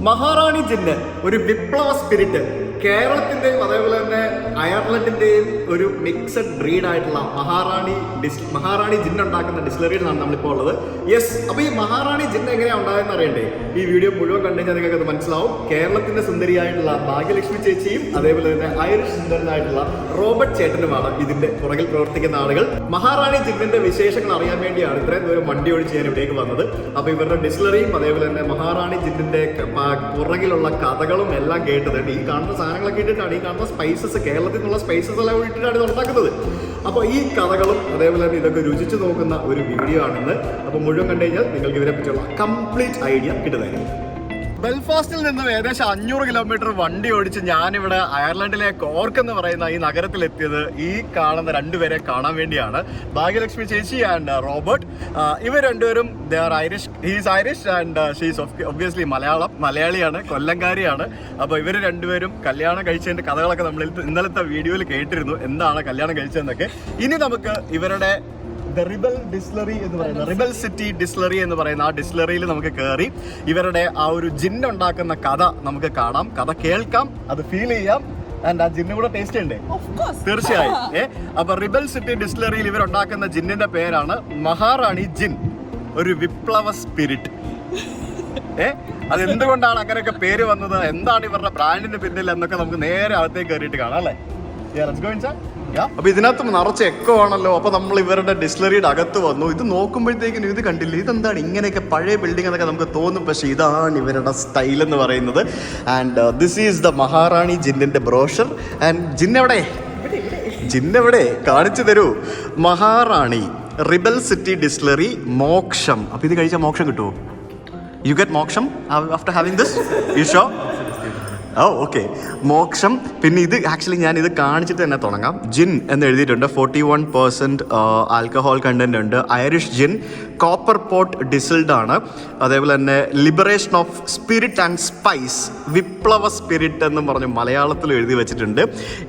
മഹാറാണി ജിന്ന് ഒരു വിപ്ലവ സ്പിരിറ്റ് കേരളത്തിന്റെയും അതേപോലെ തന്നെ അയർലൻഡിന്റെയും ഒരു മിക്സഡ് ബ്രീഡ് ആയിട്ടുള്ള മഹാറാണി ഡിസ് മഹാറാണി ജിൻ ഉണ്ടാക്കുന്ന ഡിസ്ലറിയിലാണ് നമ്മളിപ്പോൾ ഉള്ളത്. യെസ് അപ്പൊ ഈ മഹാറാണി ജിൻ എങ്ങനെയാണ് ഉണ്ടായെന്ന് അറിയണ്ടേ? ഈ വീഡിയോ മുഴുവൻ കണ്ടു കഴിഞ്ഞാൽ നിങ്ങൾക്ക് അത് മനസ്സിലാവും. കേരളത്തിന്റെ സുന്ദരിയായിട്ടുള്ള ഭാഗ്യലക്ഷ്മി ചേച്ചിയും അതേപോലെ തന്നെ ഐറിഷ് സുന്ദരനായിട്ടുള്ള റോബർട്ട് ചേട്ടനുമാണ് ഇതിന്റെ പുറകിൽ പ്രവർത്തിക്കുന്ന ആളുകൾ. മഹാറാണി ജിന്നിന്റെ വിശേഷങ്ങൾ അറിയാൻ വേണ്ടിയാണ് ഇത്രയും ദൂരം വണ്ടി ഓടിച്ച് ഞാൻ ഇവിടേക്ക് വന്നത്. അപ്പൊ ഇവരുടെ ഡിസ്ലറിയും അതേപോലെ തന്നെ മഹാറാണി ജിന്നിന്റെ പുറകിലുള്ള കഥകളും എല്ലാം കേട്ടത് ഈ കാണുന്ന സാധനങ്ങളൊക്കെ ഇട്ടിട്ടാണ് ഈ കാണുന്ന സ്പൈസസ് കേരളത്തിൽ നിന്നുള്ള സ്പൈസസ് എല്ലാം ഇട്ടിട്ടാണ് ഇത് ഉണ്ടാക്കുന്നത്. അപ്പോൾ ഈ കഥകളും അതേപോലെ തന്നെ ഇതൊക്കെ രുചിച്ച് നോക്കുന്ന ഒരു വീഡിയോ ആണെന്ന്. അപ്പോൾ മുഴുവൻ കണ്ടു കഴിഞ്ഞാൽ നിങ്ങൾക്ക് ഇതിനെപ്പറ്റിയുള്ള കംപ്ലീറ്റ് ഐഡിയ കിട്ടുന്നതായിരിക്കും. ബെൽഫാസ്റ്റിൽ നിന്നും ഏകദേശം അഞ്ഞൂറ് കിലോമീറ്റർ വണ്ടി ഓടിച്ച് ഞാനിവിടെ അയർലൻഡിലെ കോർക്ക് എന്ന് പറയുന്ന ഈ നഗരത്തിലെത്തിയത് ഈ കാണുന്ന രണ്ടുപേരെ കാണാൻ വേണ്ടിയാണ്. ഭാഗ്യലക്ഷ്മി ചേച്ചി ആൻഡ് റോബർട്ട്. ഇവർ രണ്ടുപേരും they are Irish he's Irish and she's obviously Malayalam മലയാളിയാണ് കൊല്ലംകാരിയാണ്. അപ്പോൾ ഇവർ രണ്ടുപേരും കല്യാണം കഴിച്ചതിന്റെ കഥകളൊക്കെ നമ്മൾ ഇന്നലത്തെ വീഡിയോയിൽ കേട്ടിരുന്നു. എന്താണ് കല്യാണം കഴിച്ചതെന്നൊക്കെ. ഇനി നമുക്ക് ഇവരുടെ ദ റിബൽ ഡിസ്ലറി എന്ന് പറയുന്ന റിബൽ സിറ്റി ഡിസ്ലറി എന്ന് പറയുന്ന ആ ഡിസ്ലറിയിൽ നമുക്ക് കയറി ഇവരുടെ ആ ഒരു ജിൻ ഉണ്ടാക്കുന്ന കഥ നമുക്ക് കാണാം. കഥ കേൾക്കാം അത് ഫീൽ ചെയ്യാം. ആൻഡ് ആ ജിന്നു കൂടെ ടേസ്റ്റ് ഉണ്ട് തീർച്ചയായും. ഏ അപ്പൊ റിബൽ സിറ്റി ഡിസ്ലറിയിൽ ഇവർ ഉണ്ടാക്കുന്ന ജിന്നിന്റെ പേരാണ് മഹാറാണി ജിൻ ഒരു വിപ്ലവ സ്പിരിറ്റ് ഏ അത് എന്തുകൊണ്ടാണ് അങ്ങനെയൊക്കെ പേര് വന്നത്? എന്താണ് ഇവരുടെ ബ്രാൻഡിന് പിന്നിൽ എന്നൊക്കെ നമുക്ക് നേരെ അകത്തേക്ക് കയറിയിട്ട് കാണാം അല്ലേ? Go inside. Yeah. അപ്പൊ ഇതിനകത്ത് നിറച്ച് എക്കോ ആണല്ലോ. അപ്പൊ നമ്മൾ ഇവരുടെ ഡിസ്ലറിയുടെ അകത്ത് വന്നു. ഇത് നോക്കുമ്പോഴത്തേക്കും ഇത് കണ്ടില്ല? ഇതെന്താണ്? ഇങ്ങനെയൊക്കെ പഴയ ബിൽഡിംഗ് എന്നൊക്കെ നമുക്ക് തോന്നും. പക്ഷെ ഇതാണ് ഇവരുടെ സ്റ്റൈൽ എന്ന് പറയുന്നത്. And this is the Maharani ജിന്നിന്റെ brochure and ജിന്നെവിടെ ജിന്നെവിടെ കാണിച്ചു തരൂ. മഹാറാണി റിബൽ സിറ്റി ഡിസ്ലറി മോക്ഷം അപ്പൊ ഇത് കഴിച്ചാൽ മോക്ഷം കിട്ടുമോ you get moksha after having this you show oh okay മോക്ഷം. പിന്നെ ഇത് ആക്ച്വലി ഞാൻ ഇത് കാണിച്ചിട്ട് തന്നെ തുടങ്ങാം. ജിൻ എന്ന് എഴുതിയിട്ടുണ്ട്. Forty one percent alcohol content ഉണ്ട്. Irish gin copper pot distilled ആണ്. അതേപോലെ തന്നെ liberation of spirit and spice വിപ്ലവ സ്പിരിറ്റ് എന്ന് പറഞ്ഞ് മലയാളത്തിൽ എഴുതി വെച്ചിട്ടുണ്ട്.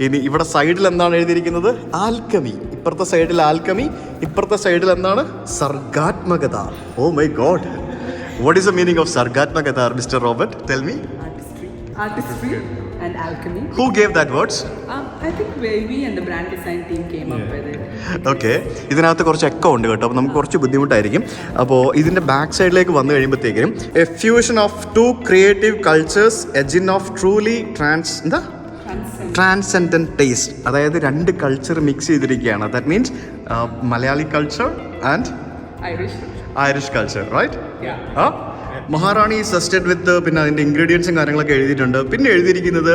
ഇനി ഇവിടെ സൈഡിൽ എന്താണ് എഴുതിയിരിക്കുന്നത്? ആൽക്കമി ഇപ്പുറത്തെ സൈഡിൽ ആൽക്കമി ഇപ്പുറത്തെ സൈഡിൽ എന്താണ്? സർഗാത്മകത. ഓ my God what is the meaning of sargatmakata mister Robert tell me artistry, and alchemy. Who gave that words? Um, I think we and the brand design team came up with it. Okay ഇതിനകത്ത് കുറച്ച് echo ഉണ്ട് കേട്ടോ അപ്പോൾ നമുക്ക് കുറച്ച് ബുദ്ധിമുട്ടായിരിക്കും അപ്പോൾ ഇതിന്റെ ബാക്ക് സൈഡിലേക്ക് വന്നു കഴിയുമ്പോഴത്തേക്കും a fusion of two creative cultures a gin of truly trans എന്താ. ട്രാൻസെൻഡന്റ് ടേസ്റ്റ് അതായത് രണ്ട് കൾച്ചർ മിക്സ് ചെയ്തിരിക്കുകയാണ് that means Malayali culture and Irish. Irish culture right ആ മഹാറാണി സസ്റ്റഡ് വിത്ത് പിന്നെ അതിന്റെ ഇൻഗ്രീഡിയൻസും കാര്യങ്ങളൊക്കെ എഴുതിയിട്ടുണ്ട്. പിന്നെ എഴുതിയിരിക്കുന്നത്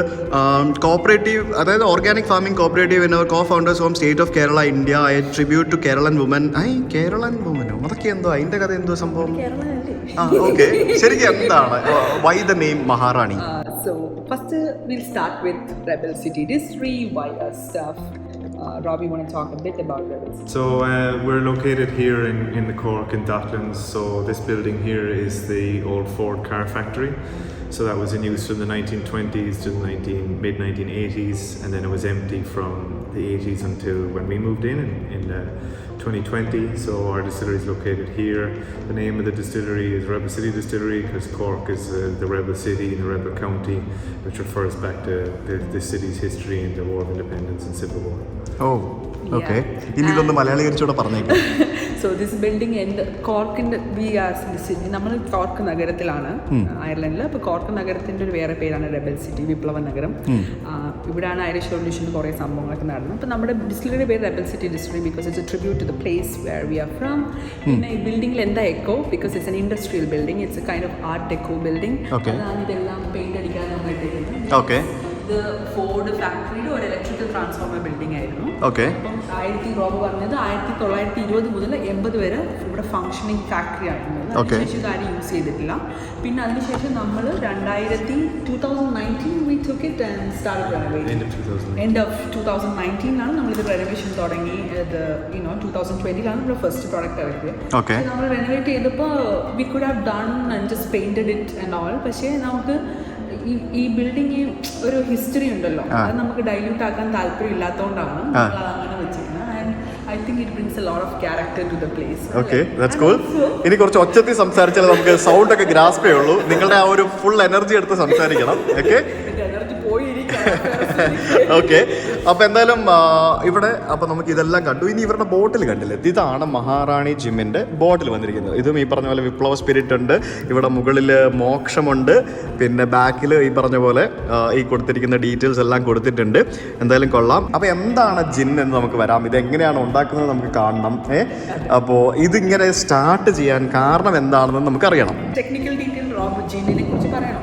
കോപ്പറേറ്റീവ് അതായത് ഓർഗാനിക് ഫാമിംഗ് കോപ്പറേറ്റീവ് എന്നവർ co founders home state of Kerala India a tribute to Keralan woman a Keralan വുമനോ അതൊക്കെ എന്തോ അതിന്റെ കഥ എന്തോ സംഭവം? ആ ഓക്കെ ശരിക്കും എന്താണ്? Why the name Maharani? So first uh, we'll start with Rebel City Distillery, stuff stuff. Uh, Robbie, want to talk a bit about City? So uh, we're located here in, in the Cork in Docklands. So this building here is the old Ford car factory. So that was in use from the 1920s to the 19, mid 1980s, and then it was empty from the 80s until when we moved in in, in uh, 2020. So our distillery is located here. The name of the distillery is Rebel City Distillery because Cork is uh, the Rebel City in the Rebel County, which refers back to the, the city's history in the War of Independence and Civil War. Oh okay ഇനി ഇതൊന്ന് മലയാളീകരിച്ചൂടെ പറഞ്ഞേക്കാം. So this building എന്റെ കോർക്കിന്റെ we are city നമ്മൾ Cork നഗരത്തിലാണ് അയർലൻഡിൽ അപ്പോൾ കോർക്ക് നഗരത്തിന്റെ ഒരു വേറെ പേരാണ് റെബൽ സിറ്റി വിപ്ലവ നഗരം. ഇവിടെയാണ് ഐറിഷ് റവല്യൂഷന് കുറേ സംഭവങ്ങളൊക്കെ നടന്നത്. അപ്പോൾ നമ്മുടെ ഡിസ്റ്റിലറി പേര് Rebel City Distillery because it's tribute to the place where we are from പിന്നെ ഈ ബിൽഡിംഗിൽ എന്താ echo because it's an industrial building it's a kind of art echo building അതാണ് ഇതെല്ലാം പെയിന്റ് അടിക്കാൻ നമ്മൾ ഇട്ടിരുന്നത് ഓക്കെ ഇത് ഫോർഡ് ഫാക്ടറിയുടെ ഒരു ഇലക്ട്രിക്കൽ ട്രാൻസ്ഫോമർ ബിൽഡിംഗ് ആയിരുന്നു. ഓക്കെ ആയിരത്തി റോബ് പറഞ്ഞത് ആയിരത്തി തൊള്ളായിരത്തി ഇരുപത് മുതൽ എൺപത് വരെ ഇവിടെ ഫംഗ്ഷനിങ് ഫാക്ടറി ആയിരുന്നു. അതിനുശേഷം ഇത് ആരും യൂസ് ചെയ്തിട്ടില്ല. പിന്നെ അതിനുശേഷം നമ്മൾ രണ്ടായിരത്തി two thousand nineteen we took it and start End of 2019. End of two thousand നയന്റീനിലാണ് നമ്മളിത് റെനോവേഷൻ തുടങ്ങി. ഇത് യുനോ ടൂ തൗസൻഡ് ട്വന്റിയിലാണ് നമ്മുടെ ഫസ്റ്റ് പ്രോഡക്റ്റ് ഇറക്കിയത്. നമ്മൾ റെനോവേറ്റ് ചെയ്തപ്പോൾ we could have done and just painted it and all പക്ഷേ നമുക്ക് ഈ ഈ ബിൽഡിംഗ് ഒരു ഹിസ്റ്ററി ഉണ്ടല്ലോ. അത് നമുക്ക് ഡൈല്യൂട്ട് ആക്കാൻ താല്പര്യം ഇല്ലാത്തതുകൊണ്ടാണ് അങ്ങനെ a lot of character to the place. Okay that's cool ഇനി കുറച്ച് ഒച്ചത്തിൽ സംസാരിച്ചാൽ നമുക്ക് സൗണ്ട് ഒക്കെ ഗ്രാസ്പേ ഉള്ളൂ നിങ്ങളുടെ ആ ഒരു ഫുൾ എനർജി എടുത്ത് സംസാരിക്കണം. ഓക്കെ. ഓക്കെ അപ്പൊ എന്തായാലും ഇവിടെ അപ്പൊ നമുക്ക് ഇതെല്ലാം കണ്ടു. ഇനി ഇവരുടെ ബോട്ടിൽ കണ്ടില്ലേ? ഇതാണ് മഹാറാണി ജിമ്മിന്റെ ബോട്ടിൽ വന്നിരിക്കുന്നത്. ഇതും ഈ പറഞ്ഞ പോലെ വിപ്ലവ സ്പിരിറ്റ് ഉണ്ട്. ഇവിടെ മുകളിൽ മോക്ഷമുണ്ട്. പിന്നെ ബാക്കിൽ ഈ പറഞ്ഞ പോലെ ഈ കൊടുത്തിരിക്കുന്ന ഡീറ്റെയിൽസ് എല്ലാം കൊടുത്തിട്ടുണ്ട്. എന്തായാലും കൊള്ളാം. അപ്പൊ എന്താണ് ജിൻ എന്ന് നമുക്ക് വരാം. ഇത് എങ്ങനെയാണ് ഉണ്ടാക്കുന്നത് നമുക്ക് കാണണം. ഏ? അപ്പോൾ ഇതിങ്ങനെ സ്റ്റാർട്ട് ചെയ്യാൻ കാരണം എന്താണെന്ന് നമുക്ക് അറിയണം. Technical detail, Rob Jeanine കുറിച്ച് പറയണം.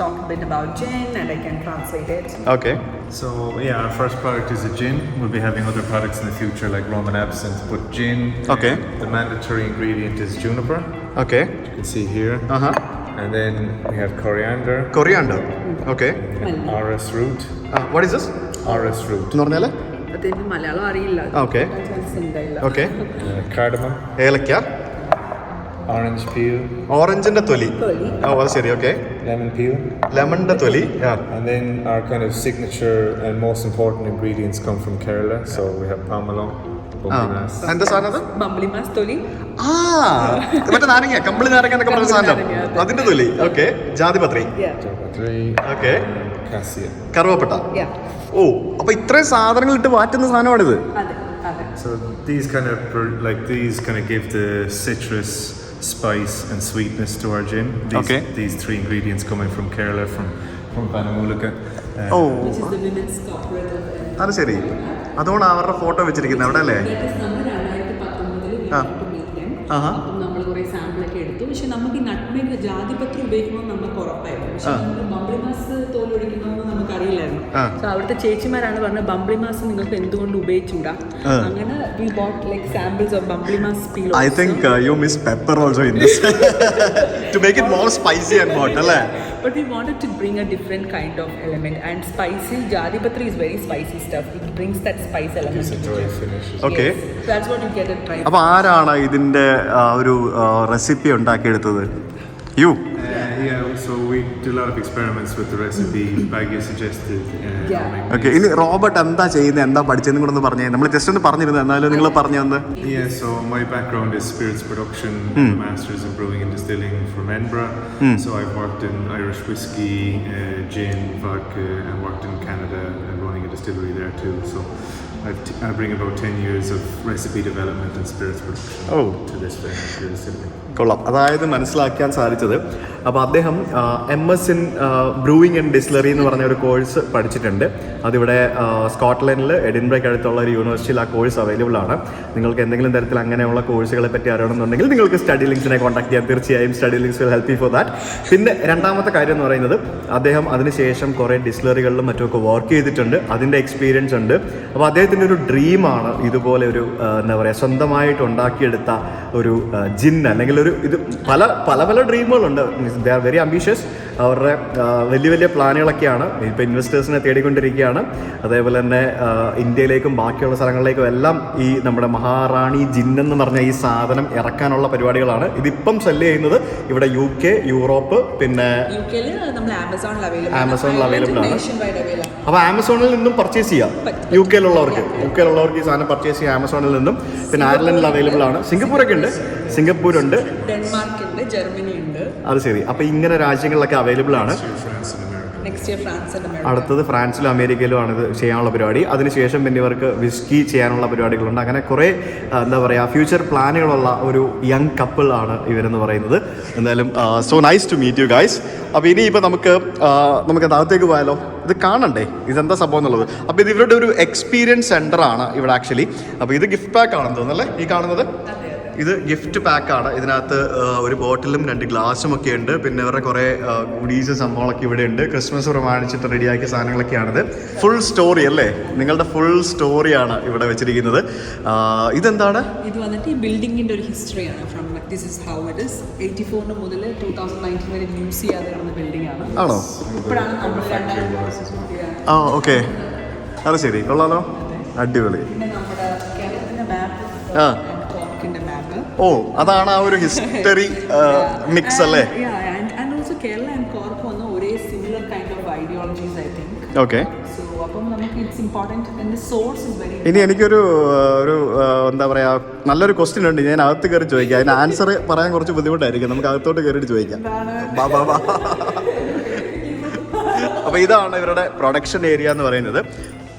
Rob, you want to talk a bit about gin and I can translate it. Okay So yeah, our first product is a gin. We'll be having other products in the future like rum and absinthe, but gin. Okay. The mandatory ingredient is juniper. Okay You can see here. Aaha And then we have coriander, coriander okay RS root, what is this RS root, എന്ന് പറഞ്ഞാൽ അതെനിക്ക് മലയാളം അറിയില്ല Okay. ഉണ്ടായില്ല okay uh, cardamom, ഏലക്ക orange peel, ഓറഞ്ചിന്റെ തൊലി. ഓ അത് ശരി ഓക്കെ lemon peel. ലെമണിന്റെ തൊലി ആ And then our kind of signature and most important ingredients come from Kerala. So we have pomelo, ആ bumbinass, എന്താ സാധനം അത് ബംബ്ലി മാസ് തൊലി ആ മറ്റേ നാരങ്ങ കമ്പിളി നാരങ്ങ എന്നൊക്കെ പറഞ്ഞ സാധനം. അതിന്റെ തൊലി ഓക്കെ ജാതിപത്രി Yeah. jaggery, okay cassia. കറുവപ്പട്ട Yeah. ഓ അപ്പൊ ഇത്രയും സാധനങ്ങൾ ഇട്ട് മാറ്റുന്ന സാധനമാണിത് അതെ അതെ So these kind of pro- like these kind of give the citrus, spice, and sweetness to our gin. These, Okay. These three ingredients coming from Kerala, from from Panamulika. Uh, oh. Which is the women's cooperative. അത് ശരി അതുകൊണ്ട് അവരുടെ photo വെച്ചിരിക്കുന്നത് അവിടെ അല്ലേ ആ. എടുത്തു പക്ഷെ നമുക്ക് ഈ നട്ട്മേഗ് ജാതിപത്രി ഉപയോഗിക്കണമെന്ന് നമുക്ക് ഉറപ്പായിരുന്നു പക്ഷെ മാസ് തോൽ തോലൊടിക്കണമെന്ന് നമുക്ക് അറിയില്ലായിരുന്നു സോ അവിടുത്തെ ചേച്ചിമാരാണ് പറഞ്ഞത് ബംബ്ലി മാസ് നിങ്ങൾക്ക് എന്തുകൊണ്ട് ഉപയോഗിച്ചൂടാ. അങ്ങനെ we bought like samples of bumble mass peel I think you miss pepper also in this to make it more spicy and hot അല്ലേ? But we wanted to bring a different kind of element and spicy. jadi patri is very spicy stuff. It brings that spice element. it's a joy finish. as Okay. Yes. So that's what you get at try. അപ്പൊ ആരാണ് ഇതിന്റെ ഒരു recipe ഉണ്ടാക്കിയെടുത്തത് you okay ഇനി Robert എന്താ ചെയ്യുന്നത് എന്താ പഠിച്ചതെന്ന് കൂടെ ഒന്ന് പറഞ്ഞേ നമ്മൾ ജസ്റ്റ് ഒന്ന് പറഞ്ഞിരുന്നു എന്നാലും നിങ്ങൾ പറഞ്ഞു തന്ന് Yeah, so my background is spirits production, masters in brewing and distilling from Edinburgh. So I've worked in Irish whiskey, uh, gin, vodka, and worked in Canada and running a distillery there too. So I've t- I bring about 10 years of recipe development and spirits production Oh. to this uh, to the distillery. കൊള്ളാം. അതായത് മനസ്സിലാക്കാൻ സാധിച്ചത്. അപ്പോൾ അദ്ദേഹം M S in brewing and distillery എന്ന് പറഞ്ഞ ഒരു course പഠിച്ചിട്ടുണ്ട്. അതിവിടെ സ്കോട്ട്ലൻഡിൽ എഡിൻബ്രയ്ക്ക് അടുത്തുള്ള ഒരു യൂണിവേഴ്സിറ്റിയിൽ ആ കോഴ്സ് അവൈലബിൾ ആണ്. നിങ്ങൾക്ക് എന്തെങ്കിലും തരത്തിൽ അങ്ങനെയുള്ള കോഴ്സുകളെ പറ്റി അറിയണമെന്നുണ്ടെങ്കിൽ നിങ്ങൾക്ക് സ്റ്റഡി ലിങ്ക്സിനെ കോൺടാക്ട് ചെയ്യാം. തീർച്ചയായും study links will help you for that. പിന്നെ രണ്ടാമത്തെ കാര്യം എന്ന് പറയുന്നത് അദ്ദേഹം അതിനുശേഷം കുറേ ഡിസ്ലറികളിലും മറ്റുമൊക്കെ വർക്ക് ചെയ്തിട്ടുണ്ട്. അതിന്റെ എക്സ്പീരിയൻസ് ഉണ്ട്. അപ്പോൾ അദ്ദേഹത്തിന്റെ ഒരു ഡ്രീമാണ് ഇതുപോലെ ഒരു എന്താ പറയുക സ്വന്തമായിട്ട് ഉണ്ടാക്കിയെടുത്ത ഒരു ജിൻ അല്ലെങ്കിൽ ഒരു ഇത് പല പല പല ഡ്രീമുകളുണ്ട് ദേ ആർ വെരി അംബീഷ്യസ് അവരുടെ വലിയ വലിയ പ്ലാനുകളൊക്കെയാണ് ഇപ്പോൾ ഇൻവെസ്റ്റേഴ്സിനെ തേടിക്കൊണ്ടിരിക്കുകയാണ്. അതേപോലെ തന്നെ ഇന്ത്യയിലേക്കും ബാക്കിയുള്ള സ്ഥലങ്ങളിലേക്കും എല്ലാം ഈ നമ്മുടെ മഹാറാണി ജിൻ എന്ന് പറഞ്ഞ ഈ സാധനം ഇറക്കാനുള്ള പരിപാടികളാണ്. ഇതിപ്പം സെല്ല് ചെയ്യുന്നത് ഇവിടെ യു കെ യൂറോപ്പ് പിന്നെ ആമസോണിൽ അവൈലബിൾ ആണ്. അപ്പോൾ ആമസോണിൽ നിന്നും പർച്ചേസ് ചെയ്യാം. യു കെയിലുള്ളവർക്ക് യു കെയിലുള്ളവർക്ക് ഈ സാധനം പർച്ചേസ് ചെയ്യാം ആമസോണിൽ നിന്നും. പിന്നെ അയർലൻഡിൽ അവൈലബിൾ ആണ്. സിംഗപ്പൂരൊക്കെ ഉണ്ട്. സിംഗപ്പൂരുണ്ട് ഡെൻമാർക്ക് ഉണ്ട്. ജർമ്മനി ഉണ്ട് അത് ശരി. അപ്പോൾ ഇങ്ങനെ രാജ്യങ്ങളിലൊക്കെ അവൈലബിൾ ആണ്. ആൻഡ് അമേരിക്ക അടുത്തത് ഫ്രാൻസിലും അമേരിക്കയിലും ആണ് ഇത് ചെയ്യാനുള്ള പരിപാടി. അതിനുശേഷം പിന്നെ ഇവർക്ക് വിസ്കി ചെയ്യാനുള്ള പരിപാടികളുണ്ട്. അങ്ങനെ കുറേ എന്താ പറയുക ഫ്യൂച്ചർ പ്ലാനുകളുള്ള ഒരു യങ് കപ്പിൾ ആണ് ഇവരെന്ന് പറയുന്നത്. എന്തായാലും so nice to meet you guys അപ്പോൾ ഇനിയിപ്പോൾ നമുക്ക് നമുക്ക് അകത്തേക്ക് പോയാലോ? ഇത് കാണണ്ടേ? ഇതെന്താ സംഭവം എന്നുള്ളത്? അപ്പോൾ ഇത് ഇവരുടെ ഒരു എക്സ്പീരിയൻസ് സെന്റർ ആണ് ഇവിടെ ആക്ച്വലി അപ്പോൾ ഇത് ഗിഫ്റ്റ് പാക്ക് ആണെന്ന് തോന്നുന്നല്ലേ ഈ കാണുന്നത്? ഇത് ഗിഫ്റ്റ് പാക്കാണ് ഇതിനകത്ത് ഒരു ബോട്ടിലും രണ്ട് ഗ്ലാസും ഒക്കെ ഉണ്ട്. പിന്നെ ഇവരുടെ കുറേ ഗുഡീസ് സംഭവങ്ങളൊക്കെ ഇവിടെ ഉണ്ട്. ക്രിസ്മസ് പ്രമാണിച്ചിട്ട് റെഡിയാക്കിയ സാധനങ്ങളൊക്കെയാണിത്. ഫുൾ സ്റ്റോറി അല്ലേ? നിങ്ങളുടെ ഫുൾ സ്റ്റോറിയാണ് ഇവിടെ വെച്ചിരിക്കുന്നത്. ഇതെന്താണ്? ഇത് വന്നിട്ട് ഈ ബിൽഡിങ്ങിന്റെ ഒരു ഹിസ്റ്ററിയാണ് from this is how it is eighty ഫോറിന് മുതൽ ടൂ തൗസൻഡ് നയന്റീൻ വരെ യൂസ് ചെയ്യാതെ നടന്ന ബിൽഡിംഗ് ആണ്. ആണോ? ഇപ്പോഴാണ് നമ്മൾ ആ ഓക്കെ അത് ശരി. കൊള്ളാലോ. അടിപൊളി. പിന്നെ നമ്മുടെ കേരളത്തിന്റെ മാപ്പ് ആ. ഓ അതാണ് ആ ഒരു ഹിസ്റ്ററി മിക്സ് അല്ലേ? And also Kerala and Cork വന്ന് ഒരേ similar kind of ideologies I think okay ഇനി എനിക്കൊരു ആ, ഒരു എന്താ പറയാ നല്ലൊരു ക്വസ്റ്റ്യൻ ഉണ്ട്. ഞാൻ അകത്ത് കയറി ചോദിക്കാം. അതിന് ആൻസർ പറയാൻ കുറച്ച് ബുദ്ധിമുട്ടായിരിക്കും. നമുക്ക് അകത്തോട്ട് കയറിയിട്ട് ചോദിക്കാം. ബാ, ബാ, ബാ. അപ്പൊ ഇതാണ് ഇവരുടെ പ്രൊഡക്ഷൻ ഏരിയ എന്ന് പറയുന്നത്.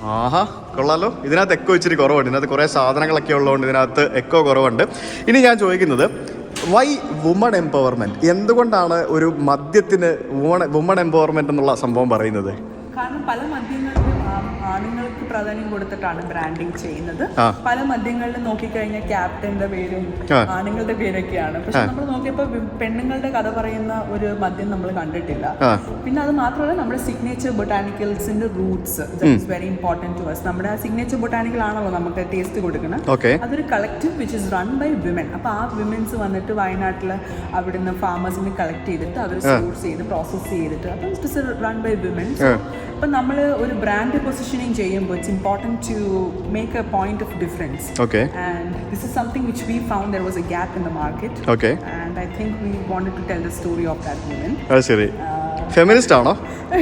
ആഹാ. കൊള്ളാലോ. ഇതിനകത്ത് എക്കോ ഇച്ചിരി കുറവുണ്ട്. ഇതിനകത്ത് കുറേ സാധനങ്ങളൊക്കെ ഉള്ളതുകൊണ്ട് ഇതിനകത്ത് എക്കോ കുറവുണ്ട്. ഇനി ഞാൻ ചോദിക്കുന്നത് വൈ വുമൺ എംപവർമെന്റ് എന്തുകൊണ്ടാണ് ഒരു മദ്യത്തിന് വുമൺ വുമൺ എംപവർമെന്റ് എന്നുള്ള സംഭവം പറയുന്നത്? കാരണം പല മദ്യങ്ങളിലും ആ- ആണുങ്ങൾക്ക് പ്രാധാന്യം കൊടുത്തിട്ടാണ് ബ്രാൻഡിങ് ചെയ്യുന്നത്. പല മദ്യങ്ങളിലും നോക്കിക്കഴിഞ്ഞാൽ ക്യാപ്റ്റന്റെ പേരും. ആണുങ്ങളുടെ പേരൊക്കെയാണ്. പക്ഷെ നമ്മൾ നോക്കിയപ്പോൾ പെണ്ണുങ്ങളുടെ കഥ പറയുന്ന ഒരു മദ്യം നമ്മൾ കണ്ടിട്ടില്ല. പിന്നെ അത് മാത്രമല്ല നമ്മുടെ signature ബൊട്ടാനിക്കൽസിന്റെ roots very important to us നമ്മുടെ സിഗ്നേച്ചർ ബൊട്ടാനിക്കൽ ആണല്ലോ നമുക്ക് ടേസ്റ്റ് കൊടുക്കുന്നത് അതൊരു collective which is run by women അപ്പൊ ആ വിമൻസ് വന്നിട്ട് വയനാട്ടിൽ അവിടുന്ന് ഫാമേഴ്സിന് കളക്ട് ചെയ്തിട്ട് അവർ സോഴ്സ് ചെയ്ത് പ്രോസസ് ചെയ്തിട്ട് അപ്പം it is run by women അപ്പം നമ്മൾ ഒരു brand positioning ചെയ്യുമ്പോൾ it's important to make a point of difference okay and this is something which we found there was a gap in the market okay and I think we wanted to tell the story of that woman അത് ശരി feminist ആണോ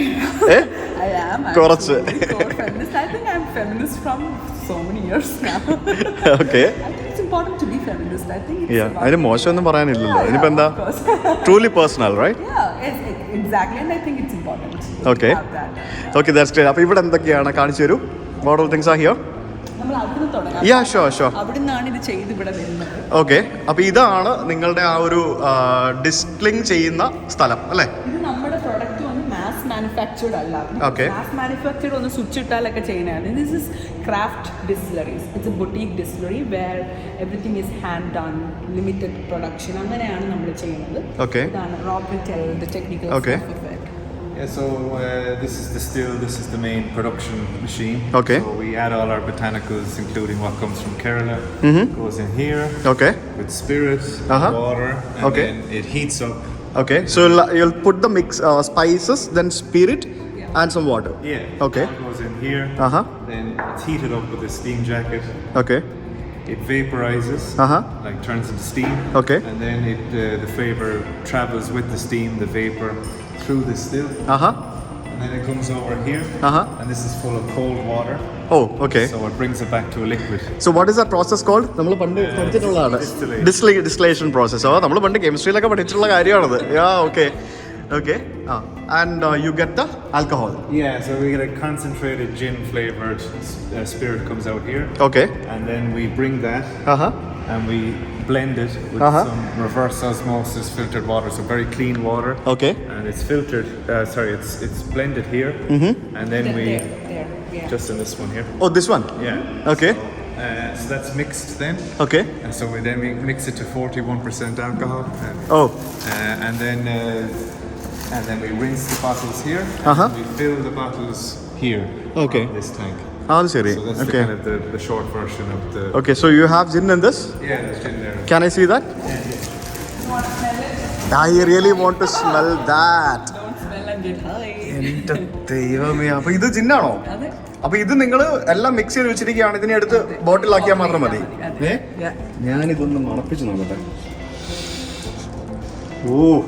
ഏ I am. I'm കുറച്ച്. truly so feminist. I think I'm feminist from so many years now. Okay I think it's important to be feminist. I think it's about അതിന് മോശമൊന്നും പറയാനില്ലല്ലോ. ഇനിയിപ്പോ എന്താ? Truly personal right yeah, yes, exactly. And I think it's important Okay. to have that. Okay that's great അപ്പോൾ ഇവിടെ എന്തൊക്കെയാണ് കാണിച്ചു തരൂ? Model things ആ ഹിയർ നമ്മൾ അവിടുന്ന് തുടങ്ങാം. യാ ഷോ ഷോ അവിടുന്നാണ് ഇത് ചെയ്ത് ഇവിടെ വരുന്നത് ഓക്കെ അപ്പോൾ ഇതാണ് നിങ്ങളുടെ ആ ഒരു ഡിസ്പ്ലിങ് ചെയ്യുന്ന സ്ഥലം അല്ലേ? ഇത് മാസ് മാനുഫാക്ചർഡ് അല്ല Okay. മാസ് മാനുഫാക്ചർഡ് ഒന്ന് സ്വിച്ച് ഇട്ടാലൊക്കെ ചെയ്യുന്നതാണ് this is craft distilleries it's a boutique distillery where everything is hand done limited production അങ്ങനെയാണ് നമ്മൾ ചെയ്യുന്നത് Okay. ഇതാണ് Robin tell the technical Okay. Yeah, so uh, this is the still, this is the main production machine. Okay. So we add all our botanicals, including what comes from Kerala, goes in here okay with spirit, Uh-huh. water, and Okay. then it heats up. Okay, so you'll, you'll put the mix uh, spices, then spirit, yeah. and some water. Yeah. Okay. It goes in here. Uh huh. Then it's heated up with a steam jacket. Okay. It vaporizes. Uh huh. Like turns into steam. Okay. And then it uh, the flavor travels with the steam, the vapor, through the still. Uh huh And then it comes over here. Uh-huh. And this is full of cold water. Oh okay So it brings it back to a liquid. So what is the process called നമ്മൾ പണ്ട് പഠിച്ചിട്ടുള്ളതാണ് Distillation. ഡിസ്ലി distillation process ഓ നമ്മൾ പണ്ട് കെമിസ്ട്രിയിലൊക്കെ പഠിച്ചിട്ടുള്ള കാര്യമാണത് yeah okay okay ah and you get the alcohol Yeah, so we get a concentrated gin flavored uh, spirit comes out here. Okay And then we bring that ആഹാ and we blend it with uh-huh. some reverse osmosis filtered water, so very clean water. Okay. And it's filtered. Uh, sorry, it's it's blended here, mm-hmm. and then we there, there, yeah. just in this one here. Oh, this one. Yeah. Okay. So, uh, so that's mixed then. Okay. And so we then we mix it to 41% alcohol. And, oh. Uh, and then uh, and then we rinse the bottles here. Uh huh. We fill the bottles here. Okay. This tank. അത് ശരി. Okay. Okay so you have gin in this. Can I see that I really want to smell that എന്റെ ദൈവമേ അപ്പൊ ഇത് ജിന്നാണോ. അപ്പൊ ഇത് നിങ്ങൾ എല്ലാം മിക്സ് ചെയ്ത് വെച്ചിരിക്കുകയാണ്. ഇതിനെ എടുത്ത് ബോട്ടിലാക്കിയാൽ മാത്രം മതി. ഏ. ഞാനിതൊന്ന് മണപ്പിച്ച് നോക്കട്ടെ. ഓ.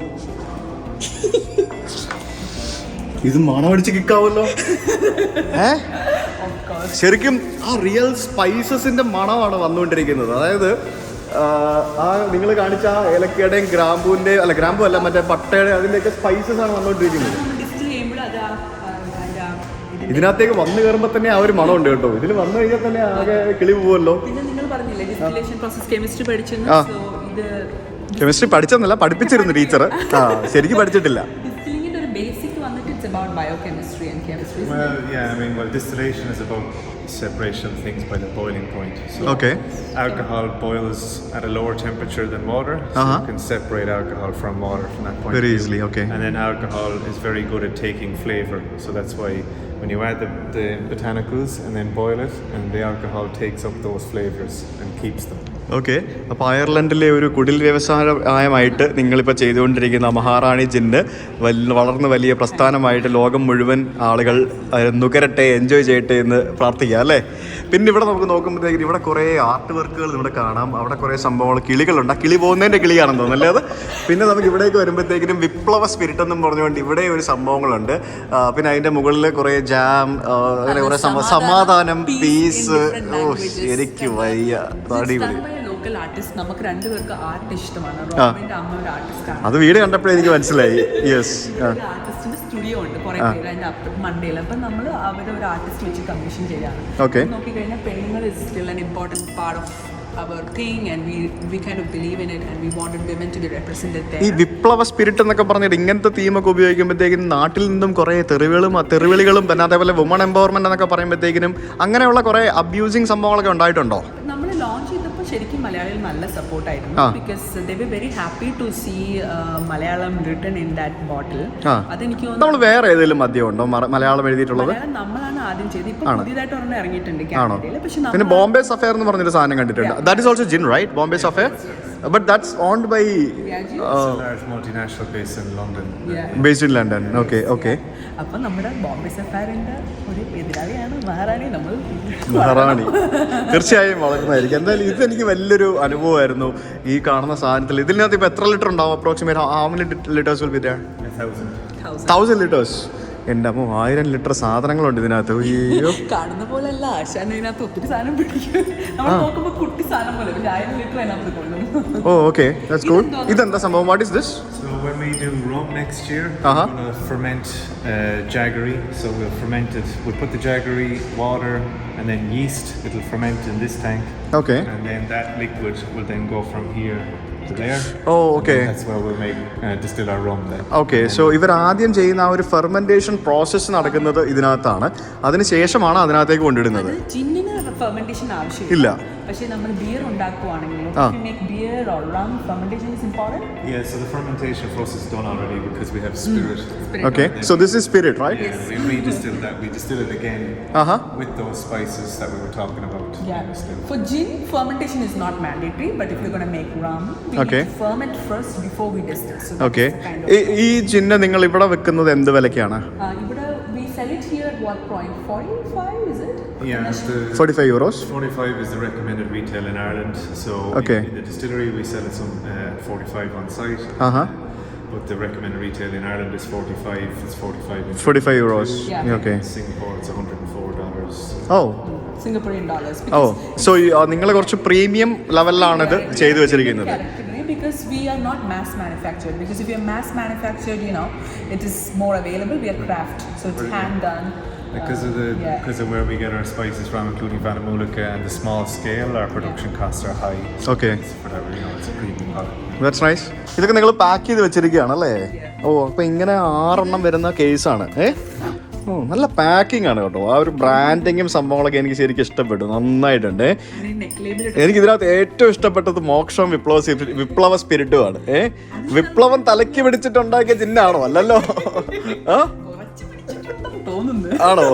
ഇത് മണമടിച്ച് കിക്കാവല്ലോ ഏ? ശരിക്കും ആ റിയൽ സ്പൈസസിന്റെ മണമാണ് വന്നുകൊണ്ടിരിക്കുന്നത്. അതായത് ആ, നിങ്ങൾ കാണിച്ച ആ ഏലക്കയുടെയും ഗ്രാമ്പൂവിന്റെ അല്ല ഗ്രാമ്പൂ അല്ല മറ്റേ പട്ടയുടെ അതിന്റെയൊക്കെ സ്പൈസസ് ആണ് വന്നുകൊണ്ടിരിക്കുന്നത്. ഇതിനകത്തേക്ക് വന്നു കയറുമ്പോൾ തന്നെ ആ ഒരു മണമുണ്ട് കേട്ടോ. ഇതിൽ വന്നു കഴിഞ്ഞാൽ തന്നെ ആകെ കിളി പോവല്ലോ നിങ്ങൾ പറഞ്ഞില്ലേ ഡിസ്റ്റിലേഷൻ പ്രോസസ് കെമിസ്ട്രി പഠിച്ചെന്ന്? സോ കെമിസ്ട്രി പഠിച്ചെന്നല്ല പഠിപ്പിച്ചിരുന്നു ടീച്ചർ ശരിക്കും പഠിച്ചിട്ടില്ല. ബേസിക് വന്നിട്ട് it's about biochemistry and chemistry Well, yeah, I mean, well, distillation is about separation of things by the boiling point. So Okay. alcohol boils at a lower temperature than water, so Uh-huh. you can separate alcohol from water from that point. Very easily, okay. And then alcohol is very good at taking flavor, so that's why when you add the, the botanicals and then boil it, and the alcohol takes up those flavors and keeps them. Okay അപ്പോൾ അയർലൻഡിലെ ഒരു കുടിൽ വ്യവസായമായിട്ട് നിങ്ങളിപ്പോൾ ചെയ്തുകൊണ്ടിരിക്കുന്ന മഹാറാണി ജിന്ന് വൽ വളർന്ന് വലിയ പ്രസ്ഥാനമായിട്ട് ലോകം മുഴുവൻ ആളുകൾ നുകരട്ടെ എൻജോയ് ചെയ്യട്ടെ എന്ന് പ്രാർത്ഥിക്കുക അല്ലേ? പിന്നെ ഇവിടെ നമുക്ക് നോക്കുമ്പോഴത്തേക്കും ഇവിടെ കുറേ ആർട്ട് വർക്കുകൾ ഇവിടെ കാണാം. അവിടെ കുറേ സംഭവങ്ങൾ കിളികളുണ്ട്. ആ കിളി പോകുന്നതിന്റെ കിളിയാണെന്ന് തോന്നുന്നു അല്ലേ അത്? പിന്നെ നമുക്ക് ഇവിടേക്ക് വരുമ്പോഴത്തേക്കിനും വിപ്ലവ സ്പിരിറ്റ് എന്നും പറഞ്ഞുകൊണ്ട് ഇവിടെ ഒരു സംഭവങ്ങളുണ്ട്. പിന്നെ അതിന്റെ മുകളിൽ കുറേ ജാം അങ്ങനെ കുറേ സമാധാനം പീസ് ഓ ശരിക്കും വയ്യ. അടിപൊളി. ലോക്കൽ ആർട്ടിസ്റ്റ് നമുക്ക് രണ്ടുപേർക്ക് ആർട്ട് ഇഷ്ടമാണ്. റോബിന്റെ അമ്മ ഒരു ആർട്ടിസ്റ്റ് ആണ്. അത് വീട് കണ്ടപ്പോഴേ എനിക്ക് മനസ്സിലായി. യെസ് ആർട്ടിസ്റ്റിന്റെ സ്റ്റുഡിയോ ഉണ്ട്. കുറെ പേര് അതിന്റെ മണ്ടയിൽ അപ്പൊ നമ്മൾ അവരെ ഒരു ആർട്ടിസ്റ്റ് വെച്ച് കമ്മീഷൻ Okay. നോക്കിക്കഴിഞ്ഞാൽ പെണ്ണുങ്ങൾ is still an important part of ഈ വിപ്ലവ സ്പിരിറ്റ് എന്നൊക്കെ പറഞ്ഞിട്ട് ഇങ്ങനത്തെ തീമൊക്കെ ഉപയോഗിക്കുമ്പോഴത്തേക്കും നാട്ടിൽ നിന്നും കുറേ തെറിവുകളും തെറിവിളികളും പിന്നെ അതേപോലെ വുമൺ എംപവർമെന്റ് എന്നൊക്കെ പറയുമ്പോഴത്തേക്കിനും അങ്ങനെയുള്ള കുറേ അബ്യൂസിങ് സംഭവങ്ങളൊക്കെ ഉണ്ടായിട്ടുണ്ടോ? ശരിക്കും മലയാളികൾ നല്ല സപ്പോർട്ടായിരുന്നു. Because they we very happy to see Malayalam written in that bottle. അതെനിക്ക് നമ്മൾ വേറെ ഏതെങ്കിലും മദ്യം ഉണ്ടോ മലയാളം എഴുതിയിട്ടുള്ളത്? നമ്മളാണ് ആദ്യം ചെയ്തത്. ഇപ്പൊ പുതിയതായിട്ട് ഒരെണ്ണം ഇറങ്ങിയിട്ടുണ്ട് കാനഡയിൽ പക്ഷെ ബോംബെ സഫയർ എന്ന് പറഞ്ഞൊരു സാധനം കണ്ടിട്ടുണ്ട്. That is also gin right Bombay Sapphire that's owned by It's a large multinational based in London. Based in London Okay, okay. അപ്പൊ നമ്മുടെ ബോംബെ സഫാരിന്റെ ഒരു എതിരാളിയാണ് മഹാറാണി നമ്മൾ. മഹാറാണി. തീർച്ചയായും വളർന്നതായിരിക്കും. എന്തായാലും ഇത് എനിക്ക് വലിയൊരു അനുഭവമായിരുന്നു ഈ കാണുന്ന സാധനത്തിൽ. ഇതിനകത്ത് ഇപ്പൊ എത്ര ലിറ്റർ ഉണ്ടാവും? Approximate how many litres will be thousand litres എന്റെ അമ്മ ആയിരം ലിറ്റർ സാധനങ്ങളുണ്ട് ഇതിനകത്ത്. കാണുന്ന പോലെ അല്ല ഒത്തിരി സാധനം പിടിക്കും. കുട്ടി സാധനം പോലെ. ആയിരം ലിറ്റർ ഓ ഓക്കെ. ഇതെന്താ? സംഭവം? What is this okay there. Oh, And okay That's where we make uh, distill our rum then. Okay, so ഇവർ ആദ്യം ചെയ്യുന്ന ആ ഒരു ഫെർമെന്റേഷൻ പ്രോസസ്സ് നടക്കുന്നത് ഇതിനകത്താണ്. അതിനുശേഷമാണ് അതിനകത്തേക്ക് കൊണ്ടിടുന്നത്. ജിന്നിന് ഫെർമെന്റേഷൻ ആവശ്യമില്ല. ഇല്ല. പക്ഷേ നമ്മൾ ബിയർ ഉണ്ടാക്കുവാണെങ്കിൽ ചിഹ്നം നിങ്ങൾ ഇവിടെ വെക്കുന്നത് എന്ത് വിലക്കാണ് ഇവിടെ Yeah, the, 45 euros. 45 is the recommended retail in Ireland. So Okay. in, in the distillery we sell it some uh, 45 on site. Uh-huh. But the recommended retail in Ireland is 45. It's 45 in forty five euros Yeah. Okay. In Singapore it's 104 dollars. Oh. Singaporean dollars. Oh. So so നിങ്ങൾ കുറച്ച് premium ലെവലിലാണ് ഇത് ചെയ്തു വെച്ചിരിക്കുന്നത് because we are not mass manufactured. Because if you are mass manufactured, you know, it is more available. We are craft, so it's hand done. Because of the yeah. because of where we get our spices from, including Vanamulika and the small scale, our production costs are high. Okay. It's whatever, you know, it's a premium product. That's nice ഇതൊക്കെ നിങ്ങൾ pack ചെയ്ത് വെച്ചിരിക്കുകയാണ് അല്ലേ ഓ അപ്പൊ ഇങ്ങനെ ആറെണ്ണം വരുന്ന കേസാണ് ഏ? ഓ നല്ല പാക്കിംഗ് ആണ് കേട്ടോ. ആ ഒരു ബ്രാൻഡിങ്ങും സംഭവങ്ങളൊക്കെ എനിക്ക് ശരിക്കും ഇഷ്ടപ്പെട്ടു. നന്നായിട്ടുണ്ട്. എനിക്ക് ഇതിനകത്ത് ഏറ്റവും ഇഷ്ടപ്പെട്ടത് മോക്ഷം വിപ്ലവ വിപ്ലവ സ്പിരിറ്റുമാണ് ഏ? വിപ്ലവം തലയ്ക്ക് പിടിച്ചിട്ടുണ്ടാക്കിയ ചിഹ്നാണോ അല്ലല്ലോ. ആ? ആണോ?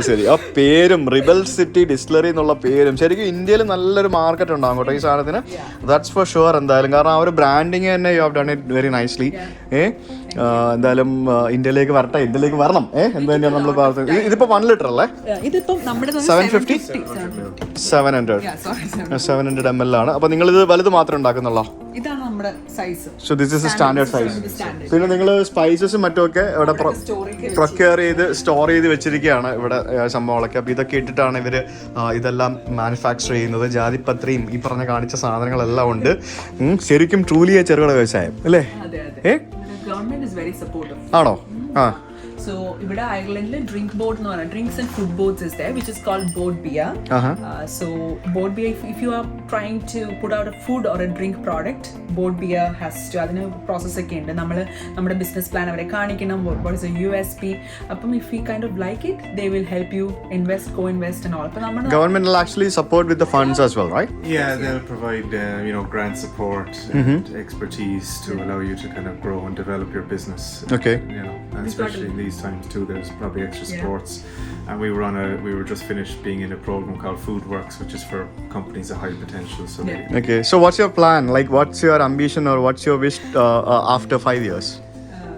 ശരി. ആ പേരും റിബൽ സിറ്റി ഡിസ്റ്റിലറി എന്നുള്ള പേരും ശരിക്കും ഇന്ത്യയിൽ നല്ലൊരു മാർക്കറ്റ് ഉണ്ടാകും കേട്ടോ ഈ സാധനത്തിന്. ദാറ്റ്സ് ഫോർ ഷുവർ എന്തായാലും. കാരണം ആ ഒരു ബ്രാൻഡിങ് തന്നെ you have done it very nicely ഏ? ആ, എന്തായാലും ഇന്ത്യയിലേക്ക് വരട്ടെ ഇന്ത്യയിലേക്ക് വരണം. ഏ എന്ത് തന്നെയാണ് നമ്മൾ പറഞ്ഞത് ഇതിപ്പോ വൺ ലിറ്റർ അല്ലേ? സെവൻ ഫിഫ്റ്റി നമ്മുടെ 750? Seven hundred seven hundred M L ആണ്. അപ്പൊ നിങ്ങൾ ഇത് വലുത് മാത്രം ഉണ്ടാക്കുന്നല്ലോ ഇതാണ് നമ്മുടെ size so this is standard size പിന്നെ നിങ്ങൾ സ്പൈസസും മറ്റുമൊക്കെ ഇവിടെ പ്രൊക്യൂർ ചെയ്ത് സ്റ്റോർ ചെയ്ത് വെച്ചിരിക്കുകയാണ് ഇവിടെ സംഭവങ്ങളൊക്കെ. അപ്പോൾ ഇതൊക്കെ ഇട്ടിട്ടാണ് ഇവർ ഇതെല്ലാം മാനുഫാക്ചർ ചെയ്യുന്നത്. ജാതിപത്രിയും ഈ പറഞ്ഞ കാണിച്ച സാധനങ്ങളെല്ലാം ഉണ്ട്. ശരിക്കും ട്രൂലിയ ചെറുകിട വ്യവസായം അല്ലേ? അതെ അതെ. ഏ? ഗവൺമെന്റ് ഇസ് വെരി സപ്പോർട്ടീവ് ആണോ? ആ. സോ ഇവിടെ അയർലൻഡിൽ ഡ്രിങ്ക് ബോർഡ് എന്ന് പറഞ്ഞാൽ drinks and food boards is there which is cold board beer so board beer if you are trying to put out a food or a drink product board beer has to അതിന് process ഒക്കെ ഉണ്ട്. നമ്മൾ നമ്മുടെ business plan അവരെ കാണിക്കണം. What is a U S P അപ്പം if you kind of like it they will help you invest co invest and all അപ്പം നമ്മൾ government will actually support with the funds as well right? Yeah, they'll provide uh, you know grant support and expertise to allow you to kind of grow and develop your business. Okay. You know, especially in these times too. There's probably extra Yeah. sports, and we were on a we were just finished being in a program called Food Works, which is for companies of high potential. So Yeah. they, Okay, so what's your plan? Like, what's your ambition or what's your wish uh, uh, after five years?